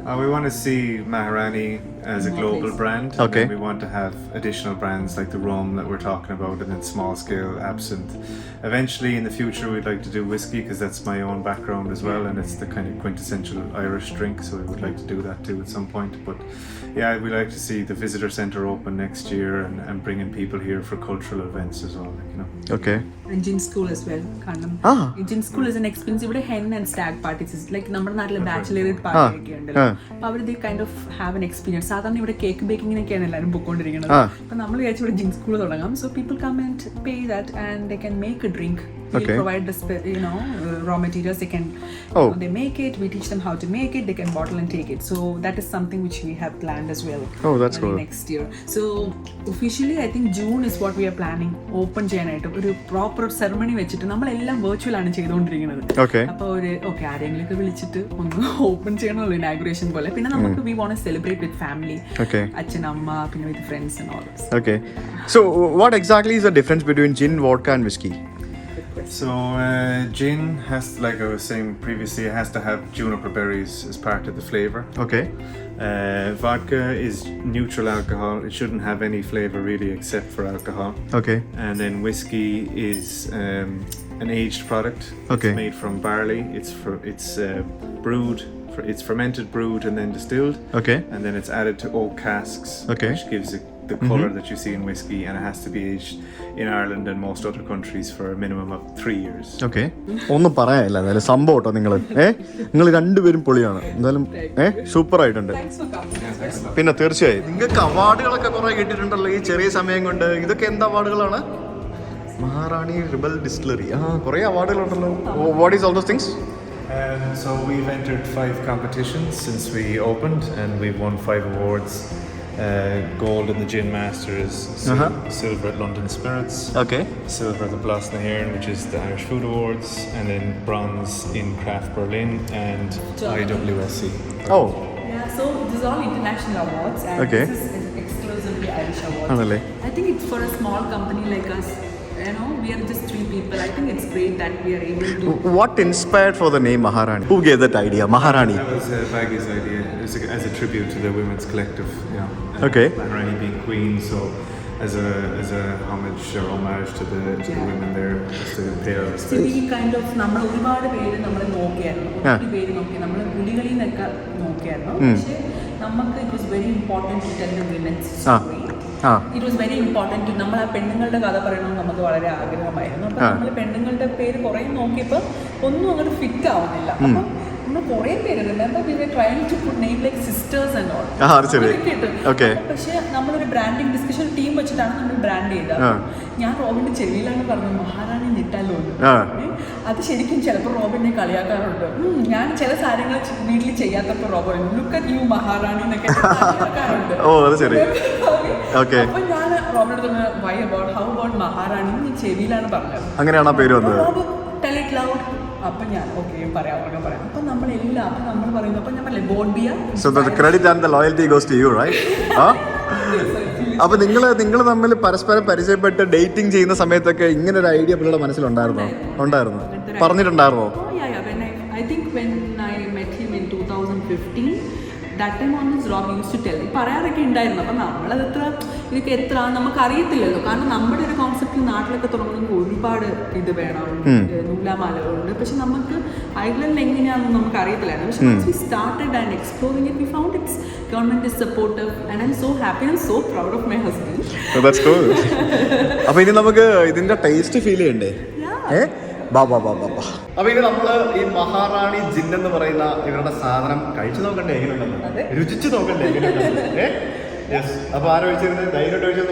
Uh, we want to see Maharani as a More global places. brand. and Okay. then we want to have additional brands like the rum that we're talking about, and then small scale absinthe. Eventually, in the future, we'd like to do whiskey because that's my own background as well, and it's the kind of quintessential Irish drink. So we would like to do that too at some point. But yeah, we like to see the visitor center open next year and, and bringing people here for cultural events as well. Like, you know. Okay. Gin school as well കാരണം ആ. Gin school is an experience ഇവിടെ hen and stag parties like നമ്മുടെ നാട്ടിലെ ബാച്ചിലറേറ്റ് party ഒക്കെ ഉണ്ടല്ലോ ആ. അപ്പൊ അവർ the kind of have an experience സാധാരണ ഇവിടെ കേക്ക് ബേക്കിങ്ങിനൊക്കെയാണ് എല്ലാവരും പോയിക്കൊണ്ടിരിക്കുന്നത്. അപ്പൊ നമ്മൾ വിചാരിച്ചു ഇവിടെ ജിൻ സ്കൂൾ തുടങ്ങാം. So people come and pay that and they can make a drink Okay. provide the you know uh, raw materials they can Oh. you know, they make it we teach them how to make it they can bottle and take it so that is something which we have planned as well Oh, that's cool. next year so officially i think june is what we are planning Open ചെയ്യാനായിട്ട് ഒരു proper ceremony വെച്ചിട്ട് നമ്മളെല്ലാം virtual ആണ് ചെയ്തുകൊണ്ടിരിക്കുന്നത് Okay. അപ്പോൾ ഒരു okay ആരെങ്കിലുമൊക്കെ വിളിച്ചിട്ട് ഒന്ന് ഓപ്പൺ ചെയ്യണമല്ലോ ഇനാഗുറേഷൻ പോലെ പിന്നെ നമുക്ക് we want celebrate with family. അച്ഛൻ അമ്മ പിന്നെ with friends and all Okay. So, what exactly is the difference between gin, vodka, and So uh, gin has, like I was saying previously, it has to have juniper berries as part of the flavor. Okay. Uh, vodka is neutral alcohol. It shouldn't have any flavor really except for alcohol. Okay. And then whiskey is um, an aged product. Okay. It's made from barley. It's for it's uh, brewed. For, it's fermented, brewed, and then distilled. Okay. And then it's added to oak casks, Okay. which gives it the color that you see in whiskey, and it has to be aged in Ireland and most other countries for a minimum of three years. Okay. ഒന്നും പറയാനില്ല എന്തായാലും സംഭവം കേട്ടോ നിങ്ങൾ ഏ നിങ്ങൾ രണ്ടുപേരും പൊളിയാണ് എന്തായാലും ഏ സൂപ്പർ ആയിട്ടുണ്ട് പിന്നെ തീർച്ചയായും നിങ്ങൾക്ക് അവാർഡുകളൊക്കെ കുറെ കിട്ടിയിട്ടുണ്ടല്ലോ ഈ ചെറിയ സമയം കൊണ്ട് ഇതൊക്കെ എന്ത് അവാർഡുകളാണ് മഹാറാണി റിബൽ ഡിസ്റ്റിലറി ആ കുറെ അവാർഡുകളുണ്ടല്ലോ what is all those things Um, so we've entered five competitions since we opened, and we've won five awards. Uh, gold in the Gin Masters, sil- Uh-huh. silver at London Spirits, Okay. silver at the Blas na Héireann, which is the Irish Food Awards, and then bronze in Craft Berlin and IWSC. Oh, Yeah, so these are all international awards and Okay. this is exclusively Irish awards. Oh, really, I think it's for a small company like us, You know, we are just three people. I think it's great that we are able to. What inspired for the name Maharani who gave that idea Maharani That was uh, Baggy's idea as a, as a tribute to the women's collective. Yeah. Okay. Maharani being queen, so as a as a homage or homage to the to the Yeah. women there, just to pay our respects. സ്ഥിതി kind of നമ്മൾ ഒരുപാട് പേര് നമ്മൾ നോക്കിയായിരുന്നു ആ. ഒത്തിരി പേര് നോക്കി നമ്മൾ പുലികളിൽ നിന്നൊക്കെ നോക്കിയായിരുന്നു പക്ഷേ നമുക്ക് it was very important to tell the women's ആ. സ്റ്റോറി ആ it was very important നമ്മൾ ആ പെണ്ണുങ്ങളുടെ കഥ പറയണമെന്ന് നമുക്ക് വളരെ ആഗ്രഹമായിരുന്നു. അപ്പം നമ്മൾ പെണ്ണുങ്ങളുടെ പേര് കുറേ നോക്കിയപ്പോൾ ഒന്നും അങ്ങോട്ട് ഫിറ്റ് ആവുന്നില്ല. അപ്പം നമ്മൾ കുറേ പേര് remember we were to put name like sisters and all. Okay. പക്ഷേ നമ്മളൊരു ബ്രാൻഡിങ് ഡിസ്കഷൻ ടീം വെച്ചിട്ടാണ് നമ്മൾ ബ്രാൻഡ് ചെയ്തത്. ഞാൻ റോബിന്റെ ചെവിയിലാണ് പറഞ്ഞത് മഹാറാണി നിട്ടാലോ? അത് ശരിക്കും ചിലപ്പോൾ റോബിനെ കളിയാക്കാറുണ്ട്. ഞാൻ ചില സാധനങ്ങൾ വീട്ടിൽ ചെയ്യാത്തപ്പോൾ Robin look at you Maharani എന്നൊക്കെ കളിയാക്കാറുണ്ട്. ഓ, അത് ശരി. ഓക്കെ അപ്പോൾ ഞാൻ റോബിനോട് why about how about Maharani എന്ന് ചെവിയിലാണ് പറഞ്ഞത്. അങ്ങനെയാണ് ആ പേര് വന്നത്? ടെൽ ഇറ്റ് ലൗഡ് അപ്പൊ ഞാൻ ഓക്കെ പറയാം പറയാം. അപ്പൊ നമ്മളെല്ലാം അപ്പൊ നമ്മൾ പറയുന്നു അപ്പൊ ഞാൻ ബോട്ട് ബിയ so the credit and the loyalty goes to you right ആ അപ്പൊ നിങ്ങൾ നിങ്ങൾ തമ്മിൽ പരസ്പരം പരിചയപ്പെട്ട് ഡേറ്റിംഗ് ചെയ്യുന്ന സമയത്തൊക്കെ ഇങ്ങനെ ഒരു ഐഡിയ പിള്ളേരുടെ മനസ്സിലുണ്ടായിരുന്നോ ഉണ്ടായിരുന്നു? പറഞ്ഞിട്ടുണ്ടായിരുന്നോ I think when I met him in when I met 2015, that time on his Rob used to tell. പറയാറൊക്കെ ഉണ്ടായിരുന്നു. അപ്പം നമ്മളത് എത്ര ഇതൊക്കെ എത്ര നമുക്ക് അറിയത്തില്ലല്ലോ കാരണം നമ്മുടെ ഒരു കോൺസെപ്റ്റിൽ നാട്ടിലൊക്കെ തുടങ്ങുമ്പോൾ ഒരുപാട് ഇത് വേണം നൂലാമാലകളുണ്ട്. പക്ഷെ നമുക്ക് ഐലൻഡിൽ എങ്ങനെയാണെന്ന് നമുക്ക് അറിയത്തില്ലായിരുന്നു പക്ഷെ we started and exploring it we found it's government is supportive and I'm so happy and so proud of my husband അപ്പൊ ഇനി നമുക്ക് ഇതിന്റെ ടേസ്റ്റ് ഫീൽ ചെയ്യണ്ടേ? ഏ ബാബാ ബാ ബാ ബാ ബാ. അപ്പൊ ഇനി നമ്മൾ ഈ മഹാറാണി ജിൻ എന്ന് പറയുന്ന ഇവരുടെ സാധനം കഴിച്ചു നോക്കണ്ടേ എങ്ങനെയുണ്ടെന്ന്? രുചിച്ചു നോക്കണ്ടേ എങ്ങനെയുണ്ടെന്ന്? യെസ് അപ്പൊ ആരോ വെച്ചിരുന്നത് ധൈര്യമായിട്ട് വെച്ചു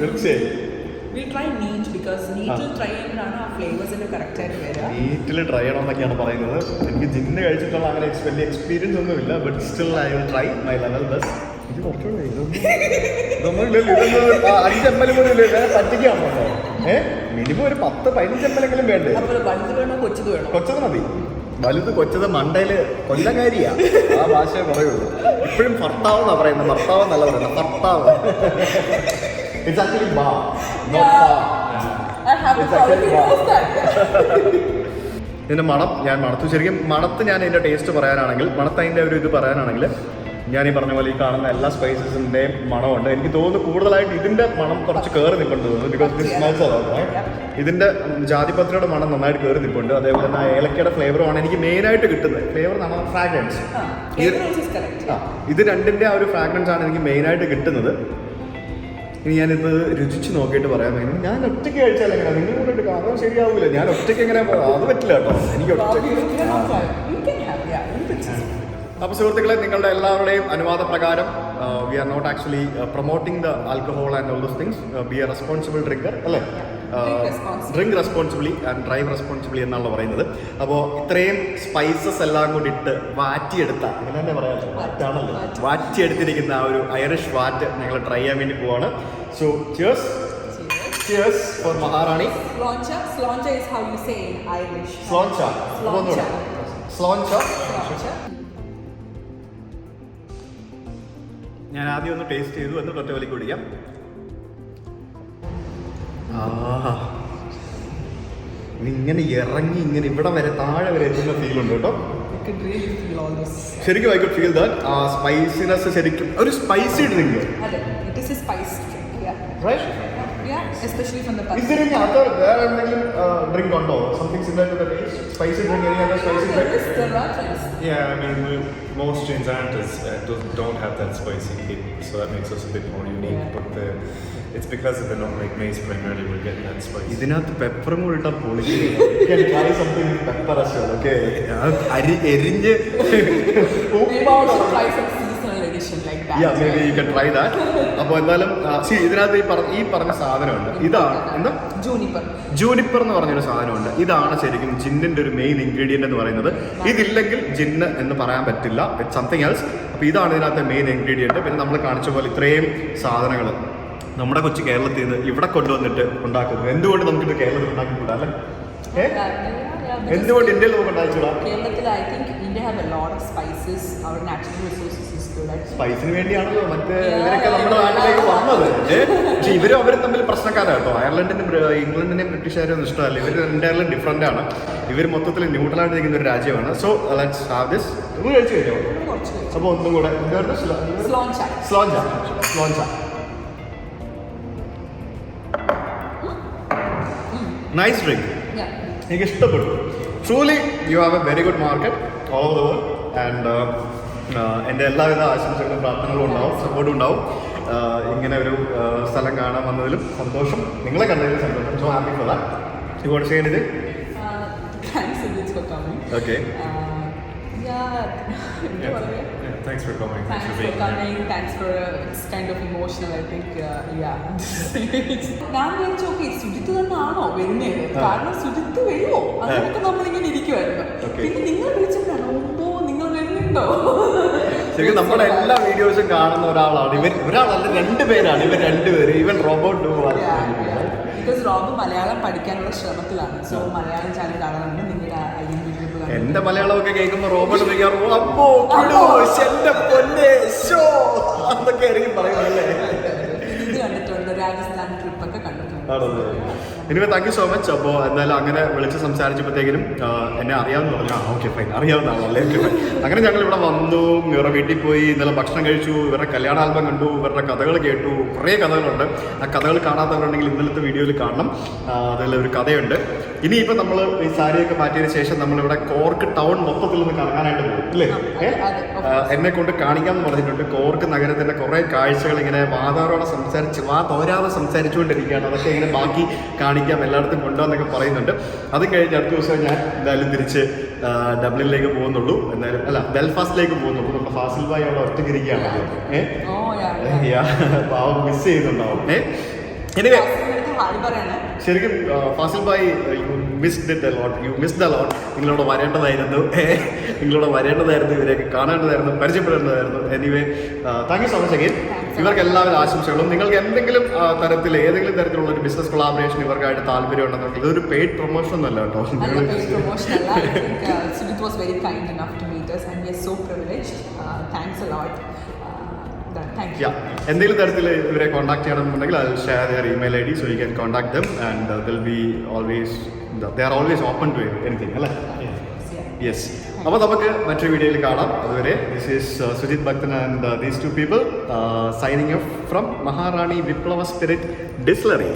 തീർച്ചയായും. നീറ്റ് ബിക്കോസ് നീറ്റിൽ ട്രൈ ചെയ്യുമ്പോഴാണ് ആ ഫ്ലേവേഴ്സിന്റെ കറക്റ്റ് ആയിട്ട് വരിക. വീട്ടിൽ ട്രൈ ചെയ്യണം എന്നൊക്കെയാണ് പറയുന്നത്. എനിക്ക് ജിന്ന് കഴിച്ചിട്ടുള്ള അങ്ങനെ വലിയ എക്സ്പീരിയൻസ് ഒന്നുമില്ല but still I will try my level best ഇത് കുറച്ചുകൂടെ ഇതൊന്നും ഇതൊന്നും ഇല്ലല്ലോ ഇതൊന്നും ആ അഞ്ച് എം എൽ പോലും ഇല്ല വേറെ പറ്റിക്കാണോ ഏ? മിനിമം ഒരു പത്ത് പതിനഞ്ച് എം എൽ എങ്കിലും വേണ്ടേ? വലുത് വേണോ കൊച്ചത് വേണോ? കൊച്ചത് മതി. വലുത് കൊച്ചത് മണ്ടയിൽ കൊല്ലങ്കാരിയാ. ആ ഭാഷയെ പറയുള്ളൂ. ഇപ്പോഴും ഭർത്താവ് എന്നാ പറയുന്നത് ഭർത്താവ്. എന്നല്ല പറയുന്നത് ഭർത്താവ് ഇറ്റ്സ് ആക്ച്വലി ബാ I have It's a actually quality wow. knows that. ഇതിന്റെ മണം ഞാൻ മണത്തു. ശരിക്കും മണത്ത് ഞാൻ ഇതിന്റെ ടേസ്റ്റ് പറയാനാണെങ്കിൽ മണത്ത് അതിന്റെ ഒരു ഇത് പറയാനാണെങ്കിൽ ഞാൻ ഈ പറഞ്ഞ പോലെ ഈ കാണുന്ന എല്ലാ സ്പൈസസിന്റെയും മണമുണ്ട്. എനിക്ക് തോന്നുന്നു കൂടുതലായിട്ട് ഇതിന്റെ മണം കുറച്ച് കയറി നിൽപ്പുണ്ട് തോന്നുന്നു ബിക്കോസ് ദിസ് സ്മെൽസ് ഇതിന്റെ ഉം, ജാതിപത്രിയുടെ മണം നന്നായിട്ട് കയറി നിൽപ്പുണ്ട് അതേപോലെ തന്നെ ഏലക്കയുടെ ഫ്ലേവറുമാണ് എനിക്ക് മെയിനായിട്ട് കിട്ടുന്നത്. ഫ്ലേവർ എന്നാണ് ഫ്രാഗ്രൻസ് ഇത് രണ്ടിന്റെ ആ ഒരു ഫ്രാഗ്രൻസ് ആണ് എനിക്ക് മെയിനായിട്ട് കിട്ടുന്നത്. ഇനി ഞാനിത് രുചിച്ച് നോക്കിയിട്ട് പറയാൻ വേണ്ടി ഞാൻ ഒറ്റയ്ക്ക് കഴിച്ചാൽ എങ്ങനെ നിങ്ങൾ കൂടെ എടുക്കാം ശരിയാവില്ല ഞാൻ ഒറ്റയ്ക്ക് എങ്ങനെ അത് പറ്റില്ല കേട്ടോ. എനിക്ക് ഒറ്റയ്ക്ക് അപ്പോൾ സുഹൃത്തുക്കളെ നിങ്ങളുടെ എല്ലാവരുടെയും അനുവാദ പ്രകാരം we are not actually promoting the alcohol and all those things be a responsible drinker അല്ലേ? Drink responsibly and drive responsibly എന്നാണ് പറയുന്നത്. അപ്പോൾ ഇത്രയും സ്പൈസസ് എല്ലാം കൂടി ഇട്ട് വാറ്റിയെടുത്ത അങ്ങനെ തന്നെ പറയാം വാറ്റാണല്ലോ? വാറ്റ്. വാറ്റിയെടുത്തിരിക്കുന്ന ആ ഒരു ഐറിഷ് വാറ്റ് ഞങ്ങൾ ട്രൈ ചെയ്യാൻ വേണ്ടി പോവാണ്. So cheers Cheers. Cheers for Maharani slainte Slancha is how you say in Irish. Slainte. Slainte ഞാൻ ആദ്യം ഒന്ന് ടേസ്റ്റ് ചെയ്തു എന്ന് ഒറ്റ വലിക്ക് കുടിക്കാം. ഇങ്ങനെ ഇറങ്ങി ഇങ്ങനെ ഇവിടെ വരെ താഴെ വരെ എത്തുന്ന ഫീൽ ഉണ്ട് കേട്ടോ ശരിക്കും ഐ കുഡ് ഫീൽ ദാറ്റ് ആ സ്പൈസിനെസ് ശരിക്കും ഒരു spicy drink Other. It from the spice is there any Especially from the Is there any other വേറെ എന്തെങ്കിലും ഡ്രിങ്ക് ഉണ്ടോ something similar to the taste spicy drink any other spicy drink there are things. Yeah, I mean, we, most gins aren't as, uh, don't, don't have that spicy kick, so that makes us a bit more unique. Yeah. But the, it's because of the nutmeg mace primarily we're getting that spice. ഇതിനകത്ത് പെപ്പറും കൂടി ഇട്ടാൽ പൊളിച്ച് try something pepper okay അരി എരിഞ്ഞ് Maybe you ഉപ്പാണ് should try some edition like that. Yeah, maybe you can try that. അപ്പോൾ എന്തായാലും C ഇതിനകത്ത് ഈ പറഞ്ഞ ഈ പറഞ്ഞ സാധനമുണ്ട്. ഇതാണ് എന്താ? Juniper. ജൂനിപ്പർ എന്ന് പറഞ്ഞൊരു സാധനമുണ്ട്. ഇതാണ് ശരിക്കും ജിന്നിന്റെ ഒരു മെയിൻ ഇൻഗ്രീഡിയന്റ് എന്ന് പറയുന്നത്. ഇതില്ലെങ്കിൽ ജിന്ന് എന്ന് പറയാൻ പറ്റില്ല. ഇറ്റ് സംതിങ് എൽസ് അപ്പോൾ ഇതാണ് ഇതിനകത്തെ മെയിൻ ഇൻഗ്രീഡിയന്റ് പിന്നെ നമ്മൾ കാണിച്ച പോലെ ഇത്രയും സാധനങ്ങൾ നമ്മുടെ കൊച്ചു കേരളത്തിൽ നിന്ന് ഇവിടെ കൊണ്ടുവന്നിട്ട് ഉണ്ടാക്കുന്നു. എന്തുകൊണ്ട് നമുക്കിത് കേരളത്തിൽ ഉണ്ടാക്കിക്കൂടാ അല്ലേ? എന്തുകൊണ്ട് ഇന്ത്യയിൽ നമുക്ക് ഉണ്ടാക്കിക്കൂടാ? കേരളത്തിൽ I think India have a lot of spices our natural resources സ്പൈസിന് വേണ്ടിയാണല്ലോ മറ്റേ ഇവരൊക്കെ നമ്മുടെ നാട്ടിലേക്ക്. വന്നത്? പക്ഷെ ഇവരും അവരും തമ്മിൽ പ്രശ്നക്കാരാണ് കേട്ടോ. അയർലൻഡിനും ഇംഗ്ലണ്ടിനെയും ബ്രിട്ടീഷുകാരും ഇഷ്ടമല്ല. ഇവർ രണ്ടായാലും ഡിഫറെന്റ് ആണ്. ഇവർ മൊത്തത്തിൽ ന്യൂട്രലായിട്ട് നിൽക്കുന്ന ഒരു രാജ്യമാണ്. സോ ലെറ്റ്സ് ഹാവ് ദിസ് നിങ്ങൾ കഴിച്ചു കഴിഞ്ഞോ അപ്പോൾ ഒന്നും കൂടെ. എന്തായിരുന്നു സ്ലോഞ്ച സ്ലോഞ്ച സ്ലോഞ്ച നൈസ് ഡ്രിങ്ക് എനിക്ക് ഇഷ്ടപ്പെട്ടു truly you have a very good market all over the world and എന്റെ എല്ലാവിധ ആശംസകളും പ്രാർത്ഥനകളും ഉണ്ടാവും സപ്പോർട്ടും ഉണ്ടാവും. ഇങ്ങനെ ഒരു സ്ഥലം കാണാൻ വന്നതിലും സന്തോഷം. നിങ്ങളെ കണ്ടതിലും സന്തോഷം. So happy for that you vote coming okay thanks for coming. Thanks, Thanks for for being here. coming. Thanks for uh, it's kind of emotional. I think uh, yeah. ഞാൻ വിചാരിച്ചു ഓക്കെ സുജിത്ത് തന്നെ വരുന്നത്? കാരണം സുജിത്ത് വരുമോ അങ്ങനെയൊക്കെ നമ്മളിങ്ങനെ ഇരിക്കുമായിരുന്നു Okay. പിന്നെ നിങ്ങൾ വിളിച്ചിട്ടാണോ ശരിക്കും നമ്മുടെ എല്ലാ വീഡിയോസും കാണുന്ന ഒരാളാണ്. ഇവർ ഒരാളല്ല രണ്ടു പേരാണ്. ഇവർ രണ്ടുപേര്. ഇവൻ റോബോട്ട് ബിക്കോസ് റോബ് മലയാളം പഠിക്കാനുള്ള ശ്രമത്തിലാണ്. സോ മലയാളം ചാനൽ നിങ്ങളുടെ എന്റെ മലയാളമൊക്കെ കേൾക്കുമ്പോ റോബോട്ട് അപ്പോ എന്റെ പൊന്നെ ഷോ അതൊക്കെ ആയിരിക്കും പറയുന്നല്ലേ ഇത് കണ്ടിട്ടുണ്ട് രാജസ്ഥാൻ ട്രിപ്പ് ഒക്കെ കണ്ടിട്ടുണ്ട് ആണല്ലേ? Anyway thank you so much അപ്പോൾ എന്തായാലും അങ്ങനെ വിളിച്ച് സംസാരിച്ചപ്പോഴത്തേക്കിനും എന്നെ അറിയാമെന്ന് പറഞ്ഞു ആ ഓക്കെ ഫൈൻ അറിയാവുന്ന ആളല്ലേ അങ്ങനെ ഞങ്ങൾ ഇവിടെ വന്നു ഇവരുടെ വീട്ടിൽ പോയി ഇന്നലെ ഭക്ഷണം കഴിച്ചു ഇവരുടെ കല്യാണ ആൽബം കണ്ടു ഇവരുടെ കഥകൾ കേട്ടു കുറേ കഥകളുണ്ട്. ആ കഥകൾ കാണാത്തവരുണ്ടെങ്കിൽ ഇന്നലത്തെ വീഡിയോയിൽ കാണണം. അതിൽ ഒരു കഥയുണ്ട്. ഇനിയിപ്പോൾ നമ്മൾ ഈ സാരിയൊക്കെ മാറ്റിയതിന് ശേഷം നമ്മൾ ഇവിടെ കോർക്ക് ടൗൺ മൊത്തത്തിൽ നിന്ന് കറങ്ങാനായിട്ട് പോകും അല്ലേ? എന്നെ കൊണ്ട് കാണിക്കാൻ പറഞ്ഞിട്ടുണ്ട്. കോർക്ക് നഗരത്തിന്റെ കുറെ കാഴ്ചകൾ ഇങ്ങനെ വാതാറോടെ സംസാരിച്ച് വാ തോരാതെ സംസാരിച്ചുകൊണ്ടിരിക്കുകയാണ്. അതൊക്കെ ഇങ്ങനെ ബാക്കി കാണിക്കാം എല്ലായിടത്തും കൊണ്ടുവന്നൊക്കെ പറയുന്നുണ്ട്. അതും കഴിഞ്ഞ് അടുത്ത ദിവസം ഞാൻ എന്തായാലും തിരിച്ച് ഡബ്ലിനിലേക്ക് പോകുന്നുള്ളൂ. എന്തായാലും അല്ല ബെൽഫാസ്റ്റിലേക്ക് പോകുന്നുള്ളൂ. നമ്മുടെ ഫാസിൽ ബായി അവിടെ ഒറ്റക്കിരിക്കുകയാണ് ഏഹ് പാവം മിസ് ചെയ്യുന്നുണ്ടാവും. ഏഹ് എനിവേ ശരിക്കും Fazil bhai you missed it a lot you missed lot നിങ്ങളോട് വരേണ്ടതായിരുന്നു. നിങ്ങളോട് വരേണ്ടതായിരുന്നു. ഇവരെയൊക്കെ കാണേണ്ടതായിരുന്നു. പരിചയപ്പെടേണ്ടതായിരുന്നു. Anyway thank you so much again ഇവർക്ക് എല്ലാവരും ആശംസകളും. നിങ്ങൾക്ക് എന്തെങ്കിലും തരത്തിൽ ഏതെങ്കിലും തരത്തിലുള്ള ഒരു ബിസിനസ് കൊളാബറേഷൻ ഇവർക്കായിട്ട് താല്പര്യം ഉണ്ടെന്നുണ്ടെങ്കിൽ ഇതൊരു പെയ്ഡ് പ്രൊമോഷൻ കേട്ടോ. അല്ല kind enough to meet us and we are so privileged. Uh, thanks a lot. എന്തെങ്കിലും തരത്തിൽ ഇവരെ കോൺടാക്ട് ചെയ്യണമെന്നുണ്ടെങ്കിൽ I share their email I D so you can contact them and they'll be always they are always open to anything അല്ലേ. Yes അപ്പോൾ നമുക്ക് മറ്റൊരു വീഡിയോയിൽ കാണാം. അതുവരെ this is Sujith Bhakthan and these two people signing off from Maharani Viplava spirit distillery